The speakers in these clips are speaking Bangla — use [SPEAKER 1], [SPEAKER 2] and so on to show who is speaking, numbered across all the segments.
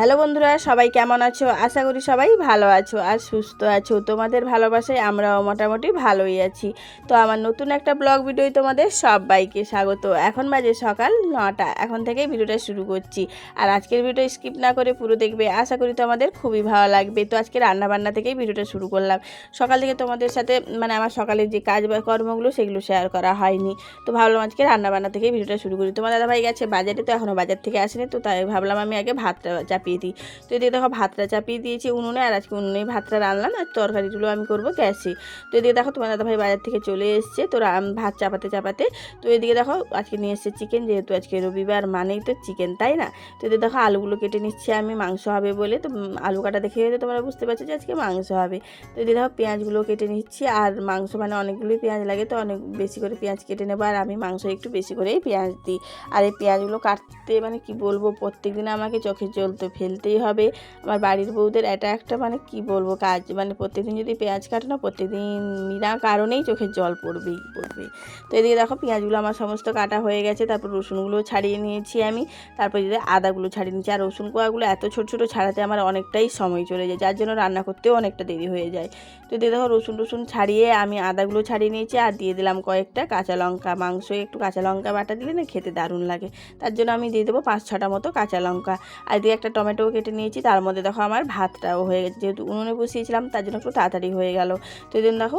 [SPEAKER 1] হ্যালো বন্ধুরা, সবাই কেমন আছো? আশা করি সবাই ভালো আছো আর সুস্থ আছো। তোমাদের ভালোবাসায় আমরাও মোটামুটি ভালোই আছি। তো আমার নতুন একটা ব্লগ ভিডিও তোমাদের সবাইকে স্বাগত। এখন বাজে সকাল নটা, এখন থেকেই ভিডিওটা শুরু করছি। আর আজকের ভিডিও স্কিপ না করে পুরো দেখবে, আশা করি তোমাদের খুবই ভালো লাগবে। তো আজকে রান্নাবান্না থেকেই ভিডিওটা শুরু করলাম। সকাল থেকে তোমাদের সাথে মানে আমার সকালের যে কাজ বা কর্মগুলো সেগুলো শেয়ার করা হয়নি। তো ভাবলাম আজকে রান্নাবান্না থেকেই ভিডিওটা শুরু করি। তোমার দাদাভাই গেছে বাজারে, তো এখনও বাজার থেকে আসেনি, তো তাই ভাবলাম আমি আগে ভাতটা চাপিয়ে দিই। তো এদিকে দেখো ভাতটা চাপিয়ে দিয়েছি উনুনে আর আজকে উনুনে ভাতটা রান্নাম আর তরকারিগুলো আমি করব গ্যাসে। তো এদিকে দেখো তোমার দাদাভাই বাজার থেকে চলে এসছে তোরা ভাত চাপাতে চাপাতে। তো এদিকে দেখো আজকে নিয়ে এসছে চিকেন যেহেতু আজকে রবিবার, মানেই তো চিকেন তাই না? তো এদিকে দেখো আলুগুলো কেটে নিচ্ছি আমি, মাংস হবে বলে। তো আলু কাটা দেখে হয়তো তোমরা বুঝতে পারছ যে আজকে মাংস হবে। তো এদিকে দেখো পেঁয়াজগুলো কেটে নিচ্ছি, আর মাংস মানে অনেকগুলোই পেঁয়াজ লাগে, তো অনেক বেশি করে পেঁয়াজ কেটে নেব, আর আমি মাংস একটু বেশি করেই পেঁয়াজ দিই। আর এই পেঁয়াজগুলো কাটতে মানে কি বলব প্রত্যেক দিন আমাকে চোখে জল তো ফেলতেই হবে। আমার বাড়ির বউদের এটা একটা মানে কি বলব কাজ? মানে প্রত্যেকদিন যদি পেঁয়াজ কাটো না, প্রত্যেকদিন বিনা কারণেই চোখের জল পড়বেই পড়বে তো এদিকে দেখো পেঁয়াজগুলো আমার সমস্ত কাটা হয়ে গেছে, তারপর রসুনগুলো ছাড়িয়ে নিয়েছি আমি। তারপর যদি আদাগুলো ছাড়িয়ে নিয়েছি। আর রসুন কোয়াগুলো এত ছোট ছোট ছাড়াতে আমার অনেকটাই সময় চলে যায়, যার জন্য রান্না করতেও অনেকটা দেরি হয়ে যায়। তো এদিকে দেখো রসুন টসুন ছাড়িয়ে আমি আদাগুলো ছাড়িয়ে নিয়েছি আর দিয়ে দিলাম কয়েকটা কাঁচা লঙ্কা। মাংস একটু কাঁচা লঙ্কা বাটা দিলে না খেতে দারুণ লাগে। তার জন্য আমি দিয়ে দেবো পাঁচ ছটা মতো কাঁচা লঙ্কা। আর দিয়ে একটা টমেটো কেটে নিয়েছি তার মধ্যে দেখো আমার ভাতটাও হয়ে গেছে। যেহেতু উনুনে বসিয়েছিলাম তার জন্য একটু তাড়াতাড়ি হয়ে গেল। তো এই জন্য দেখো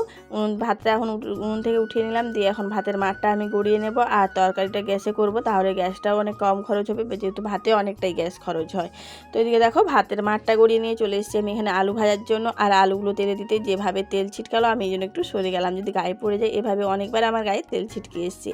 [SPEAKER 1] ভাতটা এখন উনুন থেকে উঠিয়ে নিলাম দিয়ে এখন ভাতের মাঠটা আমি গড়িয়ে নেব। আর তরকারিটা গ্যাসে করব তাহলে গ্যাসটাও অনেক কম খরচ হবে যেহেতু ভাতে অনেকটাই গ্যাস খরচ হয়। তো এদিকে দেখো ভাতের মাঠটা গড়িয়ে নিয়ে চলে এসেছি আমি এখানে আলু ভাজার জন্য। আর আলুগুলো তেলে দিতে যেভাবে তেল ছিটকালো আমি এই জন্য একটু সরে গেলাম। যদি গায়ে পড়ে যায় এভাবে অনেকবার আমার গায়ে তেল ছিটকে এসছে।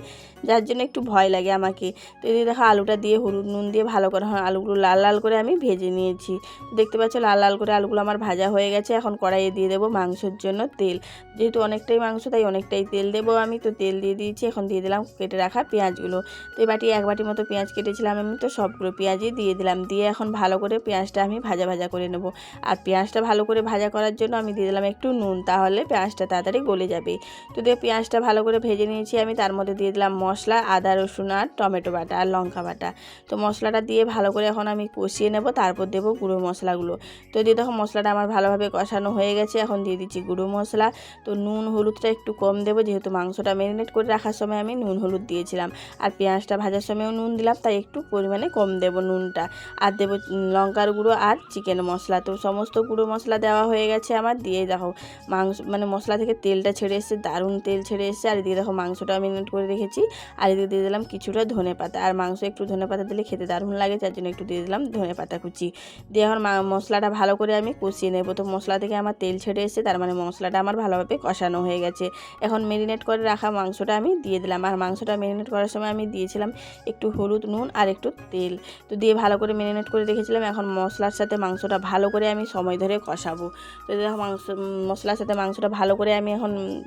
[SPEAKER 1] যার জন্য একটু ভয় লাগে আমাকে। তো এদিকে দেখো আলুটা দিয়ে হলুদ নুন দিয়ে ভালো করে হ্যাঁ, আলুগুলো লাল লাল করে আমি ভেজে নিয়েছি। দেখতে পাচ্ছ লাল লাল করে আলুগুলো আমার ভাজা হয়ে গেছে। এখন কড়াইয়ে দিয়ে দেবো মাংসের জন্য তেল। যেহেতু অনেকটাই মাংস, তাই অনেকটাই তেল দেবো আমি। তো তেল দিয়ে দিয়েছি, এখন দিয়ে দিলাম কেটে রাখা পেঁয়াজগুলো। তো এই বাটি এক বাটি মতো পেঁয়াজ কেটেছিলাম আমি, তো সবগুলো পেঁয়াজই দিয়ে দিলাম। দিয়ে এখন ভালো করে পেঁয়াজটা আমি ভাজা ভাজা করে নেব। আর পেঁয়াজটা ভালো করে ভাজা করার জন্য আমি দিয়ে দিলাম একটু নুন, তাহলে পেঁয়াজটা তাড়াতাড়ি গলে যাবে। তো দিয়ে পেঁয়াজটা ভালো করে ভেজে নিয়েছি আমি। তার মধ্যে দিয়ে দিলাম মশলা, আদা, রসুন আর টমেটো বাটা আর লঙ্কা বাটা। তো মশলাটা দিয়ে ভালো করে এখন আমি কষিয়ে নেব। তারপর দেবো গুঁড়ো মশলাগুলো। তো দিয়ে দেখো মশলাটা আমার ভালোভাবে কষানো হয়ে গেছে, এখন দিয়ে দিচ্ছি গুঁড়ো মশলা। তো নুন হলুদটা একটু কম দেবো, যেহেতু মাংসটা ম্যারিনেট করে রাখার সময় আমি নুন হলুদ দিয়েছিলাম। আর পেঁয়াজটা ভাজার সময়ও নুন দিলাম, তাই একটু পরিমাণে কম দেবো নুনটা। আর দেবো লঙ্কার গুঁড়ো আর চিকেন মশলা। তো সমস্ত গুঁড়ো মশলা দেওয়া হয়ে গেছে আমার, দিয়ে দেখো মাংস মানে মশলা থেকে তেলটা ছেড়ে এসেছে, দারুণ তেল ছেড়ে এসেছে। আর দিয়ে দেখো মাংসটা ম্যারিনেট করে রেখেছি। আর এদিকে দিয়ে দিলাম কিছুটা ধনে পাতা আর মাংস একটু ধনে পাতা দিলে খেতে দারুণ লাগে, যার জন্য একটু দিয়ে দিলাম ধনে পাতা কুচি। দিয়ে এখন মশলাটা ভালো করে আমি কষিয়ে নেব। তো মশলা থেকে আমার তেল ছেড়ে এসেছে, তার মানে মশলাটা আমার ভালোভাবে কষানো হয়ে গেছে। এখন মেরিনেট করে রাখা মাংসটা আমি দিয়ে দিলাম। আর মাংসটা মেরিনেট করার সময় আমি দিয়েছিলাম একটু হলুদ নুন আর একটু তেল। তো দিয়ে ভালো করে মেরিনেট করে রেখেছিলাম। এখন মশলার সাথে মাংসটা ভালো করে আমি সময় ধরে কষাবো। তো দেখো মাংস মশলার সাথে মাংসটা ভালো করে আমি এখন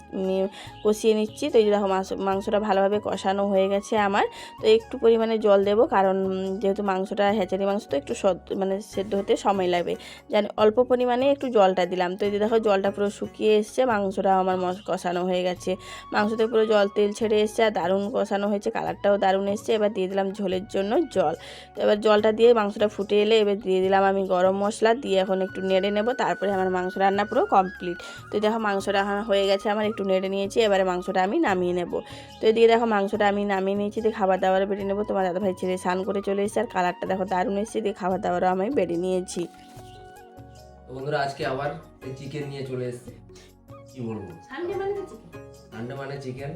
[SPEAKER 1] কষিয়ে নিচ্ছি। তো এই দেখো মাংস- মাংসটা ভালোভাবে কষানো হয়ে গেছে আমার। তো একটু পরিমাণে জল দেবো, কারণ যেহেতু মাংসটা হ্যাচারি মাংস, তো একটু মানে সেদ্ধ হতে সময় লাগবে। জানি অল্প পরিমাণে একটু জলটা দিলাম। তো এই দেখো জলটা পুরো শুকিয়ে এসছে মাংসটা আমার কষানো হয়ে গেছে। মাংসতে পুরো জল, তেল ছেড়ে এসছে আর দারুণ কষানো হয়েছে, কালারটাও দারুণ এসছে। এবার দিয়ে দিলাম ঝোলের জন্য জল। তো এবার জলটা দিয়ে মাংসটা ফুটে এলে এবার দিয়ে দিলাম আমি গরম মশলা, দিয়ে এখন একটু নেড়ে নেব, তারপরে আমার মাংস রান্না পুরো কমপ্লিট তো দেখো মাংসটা হয়ে গেছে, আমার একটু নেড়ে নিয়েছি, এবারে মাংসটা আমি নামিয়ে নেব। তো এদিকে দেখো মাংসটা আমি নামিয়ে নিয়েছি, দিয়ে খাবার দাবার বেড়ে নেব। তোমার দাদাভাই ছেড়ে স্নান করে চলে এসেছে আর কালারটা দেখো দারুণ এসেছে, দিয়ে খাবার দাবারও আমি বেড়ে নিয়েছি।
[SPEAKER 2] বন্ধুরা আজকে আবার এই চিকেন নিয়ে চলে এসেছি। কি বলব? সানডে মানে চিকেন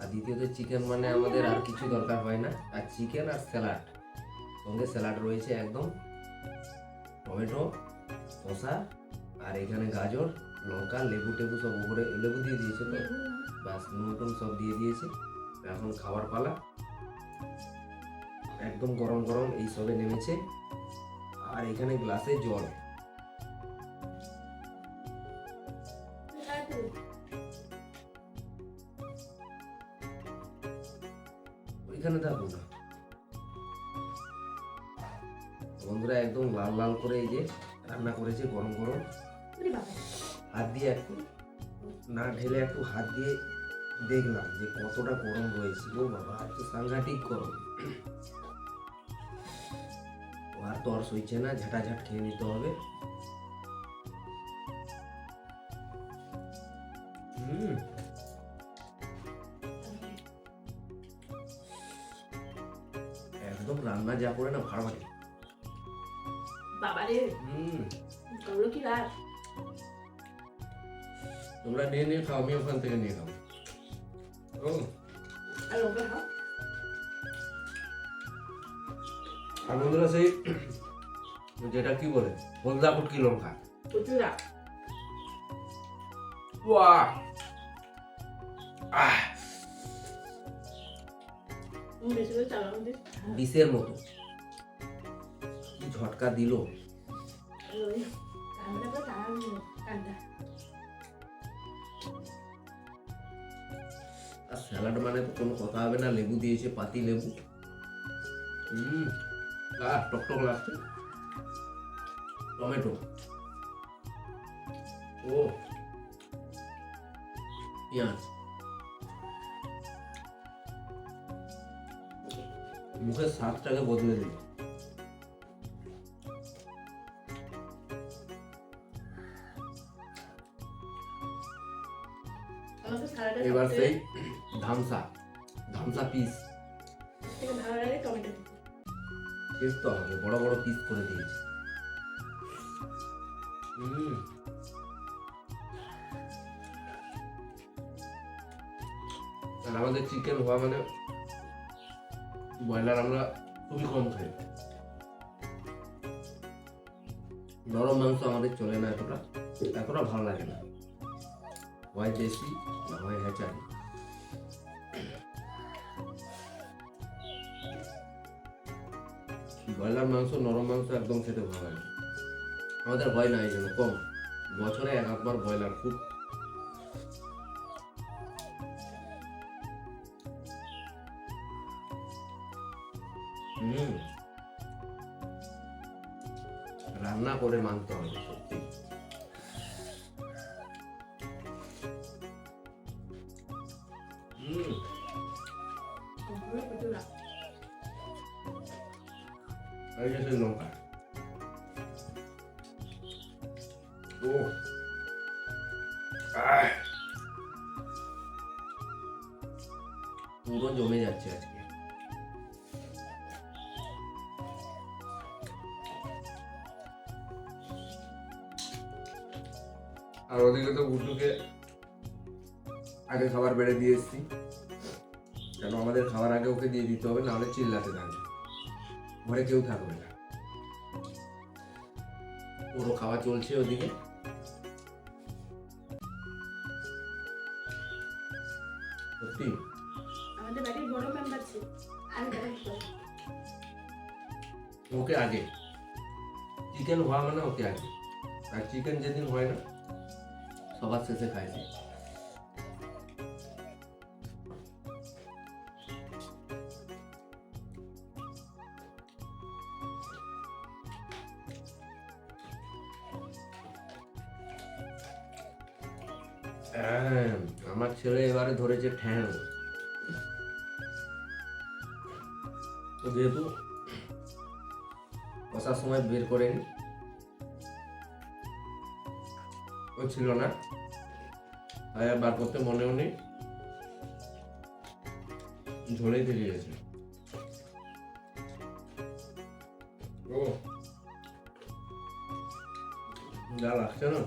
[SPEAKER 2] আর দ্বিতীয়ত চিকেন মানে আমাদের আর কিছু দরকার হয় না। আর চিকেন আর স্যালাড সঙ্গে স্যালাড রয়েছে একদম টমেটো শসা আর এখানে গাজর লঙ্কা লেবু টেবু সব উপরে লেবু দিয়ে দিয়েছে তো? বাস নুন সব দিয়ে দিয়েছে। এখন খাবার পালা। একদম গরম গরম এই সবে নেমেছে। আর এখানে গ্লাসে জল। ওইখানে থাকো না। বন্ধুরা একদম লাল লাল করে এই যে রান্না করেছে গরম গরম। হাত দিয়ে একটু না ঢেলে একটু হাত দিয়ে দেখলাম যে কতটা গরম রয়েছে ও বাবা এত সাংঘাতিক গরম। আর তর সইছে না ঝাঁটাঝাট খেয়ে নিতে হবে। হুম। একদম রান্না যা করে না ফাড়াফাড়ি
[SPEAKER 1] বাবারে
[SPEAKER 2] হুম।
[SPEAKER 1] করল কি রাত?
[SPEAKER 2] তোমরা নিয়ে নিয়ে খাও আমি ওখান থেকে নিয়ে খাও ও।
[SPEAKER 1] আর ওকে খাও।
[SPEAKER 2] আর বন্ধুরা সেই যেটা কি বলে? হলদা ফুটকি লঙ্কা। বাহ আহ! বিষের মতো। ঝটকা দিল। আর স্যালাড মানে তো কোনো কথা হবে না লেবু দিয়েছে পাতি লেবু। হুম আহ টকটক লাগছে টমেটো ও পেঁয়াজ মুখের স্বাদটাকে বদলে দিল এবার সেই ধামসা ধামসা পিস পিস তো হবে, বড় বড় পিস করে দিয়েছি। আর আমাদের চিকেন হওয়া মানে ব্রয়লার আমরা খুবই কম খাই। নরম মাংস আমাদের চলে না এতটা এতটা ভালো লাগে না। হয় দেশি না হয় হ্যাচারি। ব্রয়লার মাংস, নরম মাংস একদম খেতে ভালো লাগে। আমাদের হয় না এই জন্য কম। বছরে এক আধবার ব্রয়লার খুব। রান্না করে মানতে হবে, সত্যি। লঙ্কা ও! পুরো জমে যাচ্ছে আজকে আর ওদিকে তো গুড্ডুকে আগে খাবার বেড়ে দিয়ে এসছি কেন আমাদের খাবার আগে ওকে দিয়ে দিতে হবে নাহলে চিল্লাতে থাকবে ঘরে কেউ থাকবে না। পুরো খাওয়া চলছে ওদিকে। সত্যি?
[SPEAKER 1] আমাদের বাড়ির বড় মেম্বার ছিল। আমি
[SPEAKER 2] ওকে আগে। চিকেন হওয়া মানে ওকে আগে। আর চিকেন যেদিন হয় না সবার শেষে খাই আমার ছেলে এবারে ধরেছে ঠ্যাং। যেহেতু বসার সময় বের করেনি ও ছিল না, তাই আর বার করতে মনেও নেই। ঝোলেই থেকে গেছে। ও, যা লাগছে না।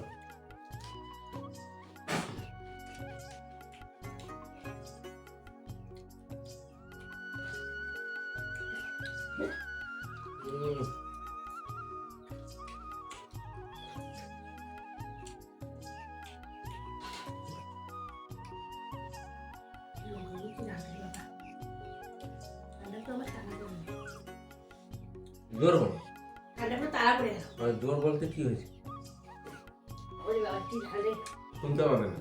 [SPEAKER 2] জোর বল।
[SPEAKER 1] করে
[SPEAKER 2] জোর বলতে কি হয়েছে? শুনতে পাবে না।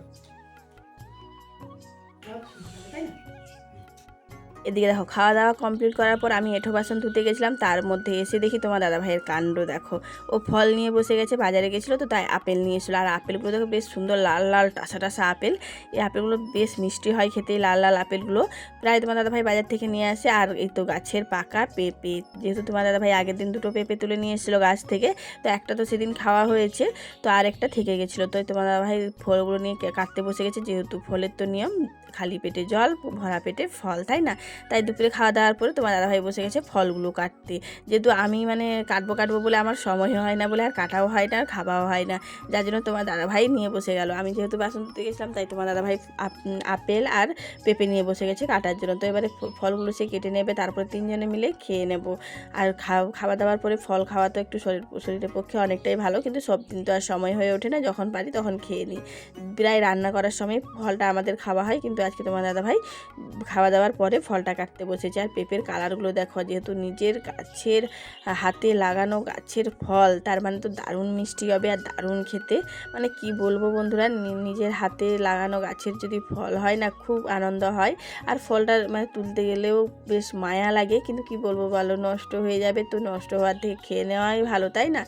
[SPEAKER 1] এদিকে দেখো খাওয়া দাওয়া কমপ্লিট করার পর আমি এঁঠো বাসন ধুতে গেছিলাম। তার মধ্যে এসে দেখি তোমার দাদা ভাইয়ের কাণ্ড, দেখো। ও ফল নিয়ে বসে গেছে, বাজারে গেছিল তো, তাই আপেল নিয়ে এসেছিল। আর আপেলগুলো দেখো, বেশ সুন্দর লাল লাল টাসা টাসা আপেল। এই আপেলগুলো বেশ মিষ্টি হয় খেতে লাল লাল আপেলগুলো। প্রায় তোমার দাদা ভাই বাজার থেকে নিয়ে আসে। আর এই তো গাছের পাকা পেঁপে, যেহেতু তোমার দাদা ভাই আগের দিন দুটো পেঁপে তুলে নিয়ে এসেছিল গাছ থেকে, তো একটা তো সেদিন খাওয়া হয়েছে, তো আরেকটা থেকে গেছিল। তো তোমার দাদা ভাই ফলগুলো নিয়ে কাটতে বসে গেছে, যেহেতু ফলের তো নিয়ম খালি পেটে জল, ভরা পেটে ফল, তাই না? তাই দুপুরে খাওয়া দাওয়ার পরে তোমার দাদাভাই বসে গেছে ফলগুলো কাটতে। যেহেতু আমি মানে কাটবো কাটবো বলে আমার সময় হয় না বলে আর কাটাও হয় না, আর খাওয়াও হয় না, যার জন্য তোমার দাদাভাই নিয়ে বসে গেল। আমি যেহেতু বাসন ধুতে গেছিলাম, তাই তোমার দাদাভাই আপ- আপেল আর পেঁপে নিয়ে বসে গেছে কাটার জন্য। তো এবারে ফলগুলো সে কেটে নেবে, তারপরে তিনজনে মিলে খেয়ে নেব। আর খাওয়া দাওয়ার পরে ফল খাওয়া তো একটু শরীর, শরীরের পক্ষে অনেকটাই ভালো, কিন্তু সব দিন তো আর সময় হয়ে ওঠে না, যখন পারি তখন খেয়ে নিই। প্রায় রান্না করার সময় ফলটা আমাদের খাওয়া হয়, কিন্তু আজকে তোমার দাদা ভাই খাওয়া দাওয়ার পরে ফলটা কাটতে বসেছে। আর পেঁপের কালারগুলো দেখো, যেহেতু নিজের গাছের হাতে লাগানো গাছের ফল, তার মানে তো দারুণ মিষ্টি হবে আর দারুণ খেতে। মানে কি বলব বন্ধুরা নিজের হাতে লাগানো গাছের যদি ফল হয় না, খুব আনন্দ হয়। আর ফলটা মানে তুলতে গেলেও বেশ মায়া লাগে, কিন্তু কি বলব বলো, নষ্ট হয়ে যাবে তো নষ্ট হওয়ার থেকে খেয়ে নেওয়াই ভালো, তাই না?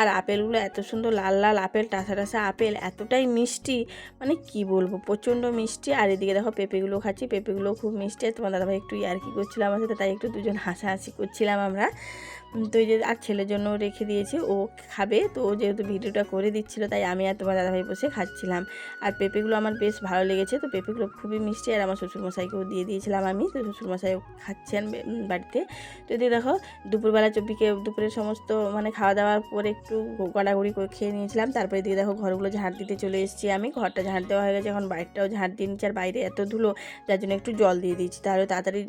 [SPEAKER 1] আর আপেলগুলো এত সুন্দর লাল লাল আপেল, টাসা টাসা আপেল, এতটাই মিষ্টি মানে কি বলব, প্রচণ্ড মিষ্টি। আর এদিকে দেখো, পেঁপেগুলো খাচ্ছি, পেঁপেগুলো খুব মিষ্টি। তোমার দাদাভাই একটু ইয়ার্কি করছিলাম আমার সাথে, তাই একটু দুজন হাসাহাসি করছিলাম আমরা। তো এই যে আর ছেলের জন্য রেখে দিয়েছি, ও খাবে। তো ও যেহেতু ভিডিওটা করে দিচ্ছিল, তাই আমি আর তোমার দাদাভাই বসে খাচ্ছিলাম। আর পেঁপেগুলো আমার বেশ ভালো লেগেছে, তো পেঁপেগুলো খুবই মিষ্টি, আর আমার শ্বশুরমশাইকেও দিয়ে দিয়েছিলাম আমি, তো শ্বশুরমশাইও খাচ্ছেন বাড়িতে। তো এদিকে দেখো, দুপুরবেলা চব্বিকে দুপুরের সমস্ত মানে খাওয়া দাওয়ার পরে একটু গড়াগড়ি করে খেয়ে নিয়েছিলাম। তারপরে এদিকে দেখো, ঘরগুলো ঝাড় দিতে চলে এসেছি আমি। ঘরটা ঝাড় দেওয়া হয়ে গেছে, এখন বাইরটাও ঝাড় দিয়ে নিচ্ছি। আর বাইরে এত ধুলো, যার জন্য একটু জল দিয়ে দিয়েছি। তাহলে তাড়াতাড়ি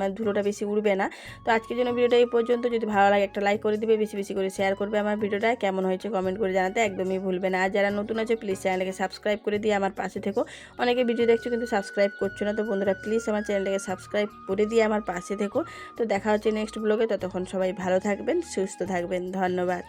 [SPEAKER 1] মানে ধুলোটা বেশি উড়বে না। তো আজকের জন্য ভিডিওটা এই পর্যন্ত। যদি ভালো লাগে একটা লাইক করে দিবে, বেশি বেশি করে শেয়ার করবে আমার ভিডিওটা। কেমন হয়েছে কমেন্ট করে জানাতে একদমই ভুলবে না। আর যারা নতুন আছে প্লিজ চ্যানেলটাকে সাবস্ক্রাইব করে দিয়ে আমার পাশে থেকো। অনেকে ভিডিও দেখছ কিন্তু সাবস্ক্রাইব করছ না, তো বন্ধুরা প্লিজ আমার চ্যানেলটাকে সাবস্ক্রাইব করে দিয়ে আমার পাশে থেকো। তো দেখা হচ্ছে নেক্সট ব্লগে ততক্ষণ সবাই ভালো থাকবেন, সুস্থ থাকবেন। ধন্যবাদ।